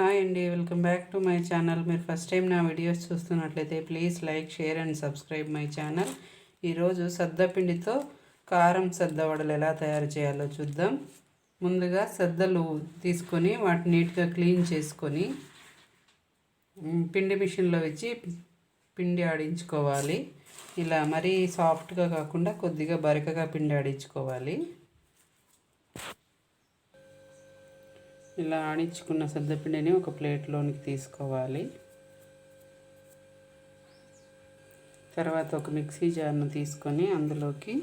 Hi అండి welcome back to my channel. మీరు first time నా వీడియోస్ చూస్తున్నట్లయితే please like share and subscribe my channel. ఈరోజు సద్దపిండితో కారం సద్ద వడలు ఎలా తయారు చేయాలో చూద్దాం. ముందుగా సద్దలు తీసుకొని వాటిని నీట్గా క్లీన్ చేసుకొని పిండి మిషన్లో వచ్చి పిండి ఆడించుకోవాలి. ఇలా మరీ సాఫ్ట్గా కాకుండా కొద్దిగా బరకగా పిండి ఆడించుకోవాలి. ఇలా ఆడించుకున్న సద్దపిండిని ఒక ప్లేట్లోనికి తీసుకోవాలి. తర్వాత ఒక మిక్సీ జార్ను తీసుకొని అందులోకి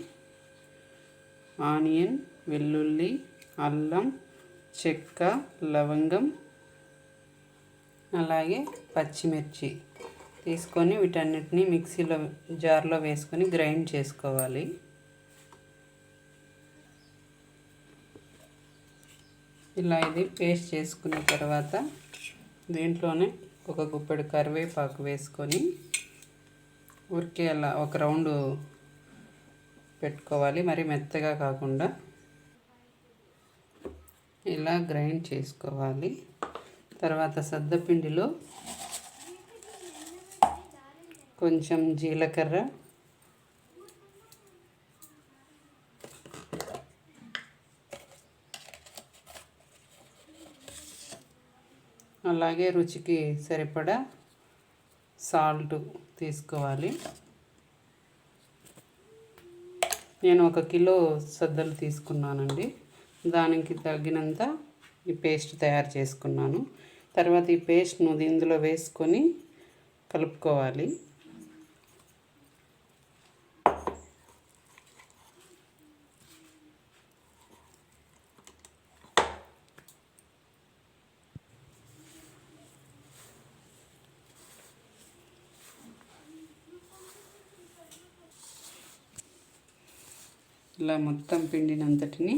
ఆనియన్ వెల్లుల్లి అల్లం చెక్క లవంగం అలాగే పచ్చిమిర్చి తీసుకొని వీటన్నిటిని మిక్సీలో జార్లో వేసుకొని గ్రైండ్ చేసుకోవాలి. ఇలా ఇది పేస్ట్ చేసుకున్న తర్వాత దీంట్లోనే ఒక గుప్పెడు కరివేపాకు వేసుకొని ఊరికే అలా ఒక రౌండ్ పెట్టుకోవాలి. మరి మెత్తగా కాకుండా ఇలా గ్రైండ్ చేసుకోవాలి. తర్వాత సద్దపిండిలో కొంచెం జీలకర్ర అలాగే రుచికి సరిపడా సాల్ట్ తీసుకోవాలి. నేను ఒక కిలో సద్దలు తీసుకున్నానండి. దానికి తగినంత ఈ పేస్ట్ తయారు చేసుకున్నాను. తర్వాత ఈ పేస్ట్ను ఇందులో వేసుకొని కలుపుకోవాలి. ఇలా మొత్తం పిండినంతటిని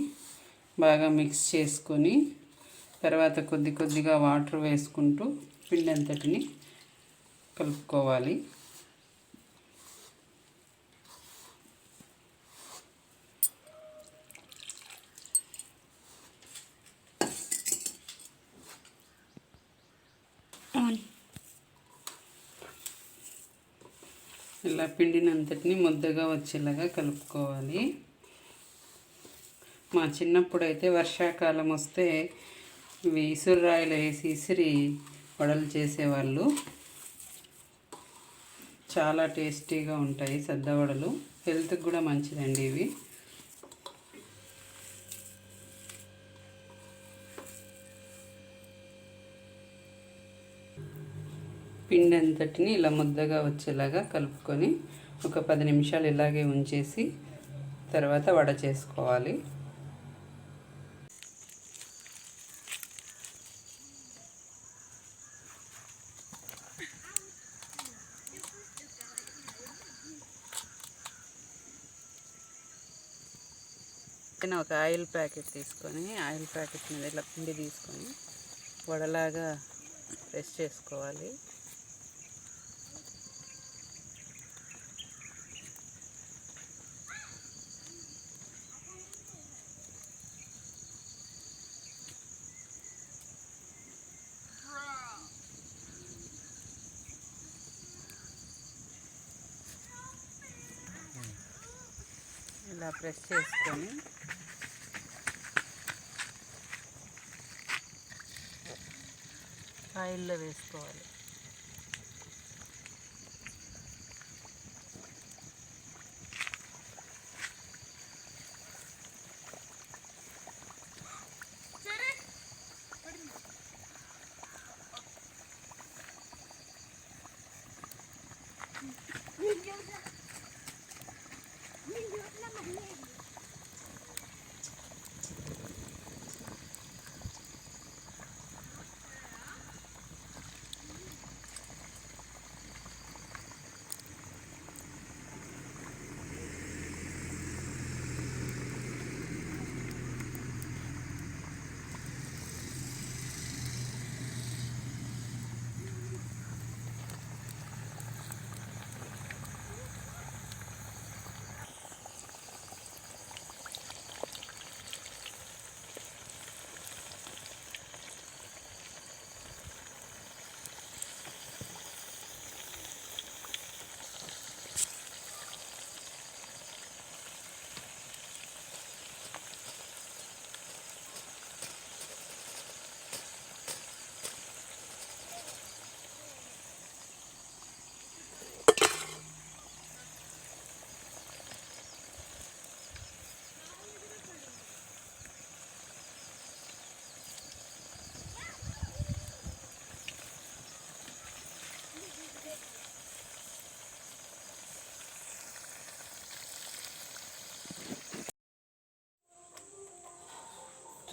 బాగా మిక్స్ చేసుకొని తర్వాత కొద్ది కొద్దిగా వాటర్ వేసుకుంటూ పిండి అంతటిని కలుపుకోవాలి ఇలా పిండిని అంతటిని ముద్దగా వచ్చేలాగా కలుపుకోవాలి. మా చిన్నప్పుడు అయితే వర్షాకాలం వస్తే ఇవి ఇసురాయిలు వేసి ఇసిరి వడలు చేసేవాళ్ళు. చాలా టేస్టీగా ఉంటాయి సద్ద వడలు హెల్త్కి కూడా మంచిదండి ఇవి. పిండి అంతటిని ఇలా ముద్దగా వచ్చేలాగా కలుపుకొని ఒక పది నిమిషాలు ఇలాగే ఉంచేసి తర్వాత వడ చేసుకోవాలి. పక్కన ఒక ఆయిల్ ప్యాకెట్ తీసుకొని ఆయిల్ ప్యాకెట్ మీద ఇలా పిండి తీసుకొని వడలాగా ప్రెస్ చేసుకోవాలి. ఇలా ప్రెస్ చేసుకొని ఆయిల్లో వేసుకోవాలి.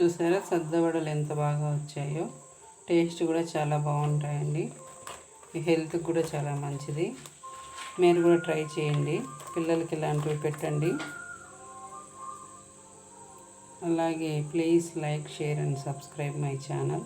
చూసారా? సద్దవడలు ఎంత బాగా వచ్చాయో. టేస్ట్ కూడా చాలా బాగుంటాయండి. హెల్త్కి కూడా చాలా మంచిది. మీరు కూడా ట్రై చేయండి. పిల్లలకి ఇలాంటివి పెట్టండి. అలాగే please like share and subscribe my channel.